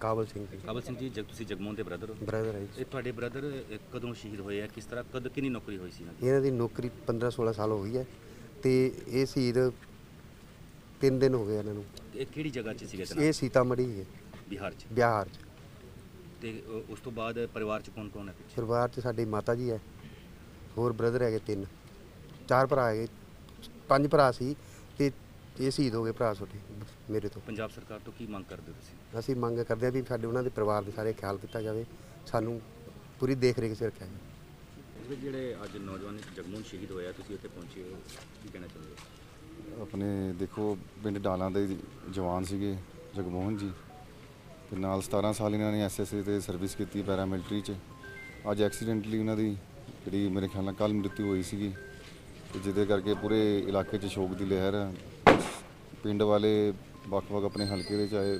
ਕਾਬਲ ਸਿੰਘ ਜੀ। ਕਾਬਲ ਸਿੰਘ ਜੀ ਜਗ ਤੁਸੀਂ ਜਗਮੋਹਨ ਦੇ ਬ੍ਰਦਰ ਹੋ? ਬ੍ਰਦਰ ਹੈ ਜੀ। ਇਹ ਤੁਹਾਡੇ ਬ੍ਰਦਰ ਕਦੋਂ ਸ਼ਹੀਦ ਹੋਏ ਆ? ਕਿਸ ਤਰ੍ਹਾਂ ਕਦ ਕਿੰਨੀ ਨੌਕਰੀ ਹੋਈ ਸੀ ਇਹਨਾਂ ਦੀ? ਇਹਨਾਂ ਦੀ ਨੌਕਰੀ 15 16 ਸਾਲ ਹੋ ਗਈ ਹੈ ਤੇ ਇਹ ਸ਼ਹੀਦ ਤਿੰਨ ਦਿਨ ਹੋ ਗਏ ਇਹਨਾਂ ਨੂੰ। ਤੇ ਇਹ ਕਿਹੜੀ ਜਗ੍ਹਾ 'ਚ ਸੀਗੇ ਇਹ ਤਨਾ ਸੀਤਾਮੜੀ ਹੈ ਬਿਹਾਰ 'ਚ? ਬਿਹਾਰ ਚ। ਤੇ ਅ, ਉਸ ਤੋਂ ਬਾਅਦ ਪਰਿਵਾਰ 'ਚ ਕੌਣ ਕੌਣ ਹੈ ਪਿੱਛੇ? ਪਰਿਵਾਰ ਚ ਸਾਡੀ ਮਾਤਾ ਜੀ ਹੈ। ਹੋਰ ਬ੍ਰਦਰ ਹੈਗੇ ਤਿੰਨ। ਚਾਰ ਭਰਾ ਹੈਗੇ। ਪੰਜ ਭਰਾ ਸੀ ਤੇ ਇਹ ਸ਼ਹੀਦ ਹੋ ਗਏ ਭਰਾ ਛੋਟੇ ਮੇਰੇ ਤੋਂ। ਪੰਜਾਬ ਸਰਕਾਰ ਤੋਂ ਕੀ ਮੰਗ ਕਰਦੇ ਹੋ ਤੁਸੀਂ? ਅਸੀਂ ਮੰਗ ਕਰਦੇ ਹਾਂ ਵੀ ਸਾਡੇ ਉਹਨਾਂ ਦੇ ਪਰਿਵਾਰ ਦੇ ਸਾਰੇ ਖਿਆਲ ਕੀਤਾ ਜਾਵੇ ਸਾਨੂੰ ਪੂਰੀ ਦੇਖ ਰੇਖ 'ਚ ਰੱਖਿਆ ਜਾਵੇ। ਜਿਹੜੇ ਅੱਜ ਨੌਜਵਾਨ ਜਗਮੋਹਨ ਸ਼ਹੀਦ ਹੋਇਆ ਤੁਸੀਂ ਉੱਥੇ ਪਹੁੰਚੇ ਹੋ ਕੀ ਕਹਿਣਾ ਚਾਹੁੰਦੇ ਹੋ? ਆਪਣੇ ਦੇਖੋ ਪਿੰਡ ਡਾਲਾਂ ਦੇ ਜਵਾਨ ਸੀਗੇ ਜਗਮੋਹਨ ਜੀ ਤੇ ਨਾਲ 17 ਸਾਲ ਇਹਨਾਂ ਨੇ ਐਸਐਸਏ ਤੇ ਸਰਵਿਸ ਕੀਤੀ ਪੈਰਾਮਿਲਟਰੀ ਚ। ਅੱਜ ਐਕਸੀਡੈਂਟਲੀ ਉਹਨਾਂ ਦੀ ਜਿਹੜੀ ਮੇਰੇ ਖਿਆਲ ਨਾਲ ਕੱਲ ਮ੍ਰਿਤਿੂ ਹੋਈ ਸੀਗੀ ਤੇ ਜਿਹਦੇ ਕਰਕੇ ਪੂਰੇ ਇਲਾਕੇ 'ਚ ਸ਼ੋਕ ਦੀ ਲਹਿਰ ਹੈ ਪਿੰਡ ਵਾਲੇ ਵੱਖ-ਵੱਖ ਆਪਣੇ ਹਲਕੇ ਦੇ ਚਾਹੇ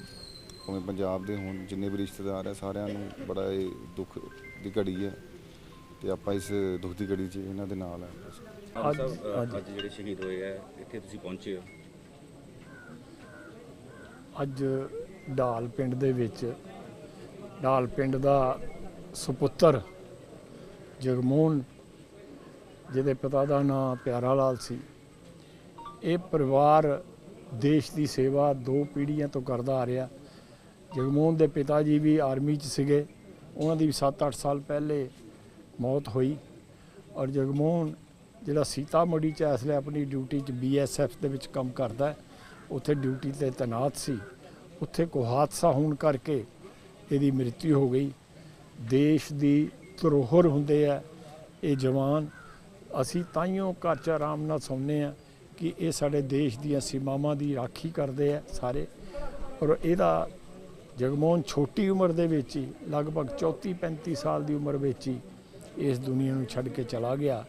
ਭਾਵੇਂ ਪੰਜਾਬ ਦੇ ਹੋਣ ਜਿੰਨੇ ਵੀ ਰਿਸ਼ਤੇਦਾਰ ਹੈ ਸਾਰਿਆਂ ਨੂੰ ਬੜਾ ਇਹ ਦੁੱਖ ਦੀ ਘੜੀ ਹੈ ਤੇ ਆਪਾਂ ਇਸ ਦੁੱਖ ਦੀ ਘੜੀ 'ਚ ਇਹਨਾਂ ਦੇ ਨਾਲ ਹੈ ਅੱਜ ਅੱਜ ਜਿਹੜੇ ਸ਼ਹੀਦ ਹੋਏ ਆ ਇੱਥੇ ਤੁਸੀਂ ਪਹੁੰਚੇ ਹੋ? ਅੱਜ ਢਾਲ ਪਿੰਡ ਦੇ ਵਿੱਚ ਢਾਲ ਪਿੰਡ ਦਾ ਸੁਪੁੱਤਰ ਜਗਮੋਹਨ ਜਿਹਦੇ ਪਿਤਾ ਦਾ ਨਾਮ ਪਿਆਰਾ ਲਾਲ ਸੀ ਇਹ ਪਰਿਵਾਰ ਦੇਸ਼ ਦੀ ਸੇਵਾ ਦੋ ਪੀੜ੍ਹੀਆਂ ਤੋਂ ਕਰਦਾ ਆ ਰਿਹਾ। ਜਗਮੋਹਨ ਦੇ ਪਿਤਾ ਜੀ ਵੀ ਆਰਮੀ 'ਚ ਸੀਗੇ। ਉਹਨਾਂ ਦੀ ਵੀ 7-8 ਸਾਲ ਪਹਿਲੇ ਮੌਤ ਹੋਈ। ਔਰ ਜਗਮੋਹਨ ਜਿਹੜਾ ਸੀਤਾਮੜੀ 'ਚ ਇਸ ਲਈ ਆਪਣੀ ਡਿਊਟੀ 'ਚ ਬੀਐਸਐਫ ਦੇ ਵਿੱਚ ਕੰਮ ਕਰਦਾ ਉੱਥੇ ਡਿਊਟੀ ਤੇ ਤੈਨਾਤ ਸੀ। ਉੱਥੇ ਕੋ ਹਾਦਸਾ ਹੋਣ ਕਰਕੇ ਇਹਦੀ ਮ੍ਰਿਤਿੂ ਹੋ ਗਈ। ਦੇਸ਼ ਦੀ ਧਰੋਹਰ ਹੁੰਦੇ ਆ ਇਹ ਜਵਾਨ। ਅਸੀਂ ਤਾਈਓ ਘਰ 'ਚ ਆਰਾਮ ਨਾਲ ਸੌਂਦੇ ਆ ਕਿ ਇਹ ਸਾਡੇ ਦੇਸ਼ ਦੀਆਂ ਸੀਮਾਵਾਂ ਦੀ ਰਾਖੀ ਕਰਦੇ ਆ ਸਾਰੇ। ਔਰ ਇਹਦਾ ਜਗਮੋਹਨ ਛੋਟੀ ਉਮਰ ਦੇ ਵਿੱਚ ਹੀ, ਲਗਭਗ 34 35 ਸਾਲ ਦੀ ਉਮਰ ਵਿੱਚ ਹੀ ਇਸ ਦੁਨੀਆ ਨੂੰ ਛੱਡ ਕੇ ਚਲਾ ਗਿਆ।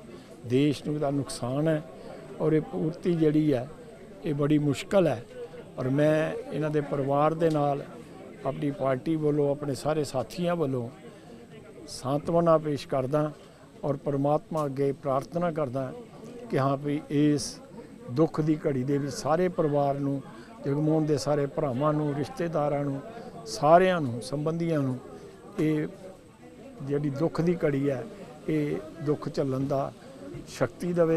ਦੇਸ਼ ਨੂੰ ਇਹਦਾ ਨੁਕਸਾਨ ਹੈ ਔਰ ਇਹ ਪੂਰਤੀ ਜਿਹੜੀ ਹੈ, ਇਹ ਬੜੀ ਮੁਸ਼ਕਲ ਹੈ। ਔਰ ਮੈਂ ਇਹਨਾਂ ਦੇ ਪਰਿਵਾਰ ਦੇ ਨਾਲ, ਆਪਣੀ ਪਾਰਟੀ ਵੱਲੋਂ, ਆਪਣੇ ਸਾਰੇ ਸਾਥੀਆਂ ਵੱਲੋਂ ਸਾਂਤਵਨਾ ਪੇਸ਼ ਕਰਦਾ ਔਰ ਪਰਮਾਤਮਾ ਅੱਗੇ ਪ੍ਰਾਰਥਨਾ ਕਰਦਾ ਕਿ ਹਾਂ ਵੀ ਇਸ ਦੁੱਖ ਦੀ ਘੜੀ ਦੇ ਵਿੱਚ ਸਾਰੇ ਪਰਿਵਾਰ ਨੂੰ, ਜਗਮੋਹਨ ਦੇ ਸਾਰੇ ਭਰਾਵਾਂ ਨੂੰ, ਰਿਸ਼ਤੇਦਾਰਾਂ ਨੂੰ, ਸਾਰਿਆਂ ਨੂੰ, ਸੰਬੰਧੀਆਂ ਨੂੰ, ਇਹ ਜਿਹੜੀ ਦੁੱਖ ਦੀ ਘੜੀ ਹੈ, ਇਹ ਦੁੱਖ ਝੱਲਣ ਦਾ ਸ਼ਕਤੀ ਦੇਵੇ।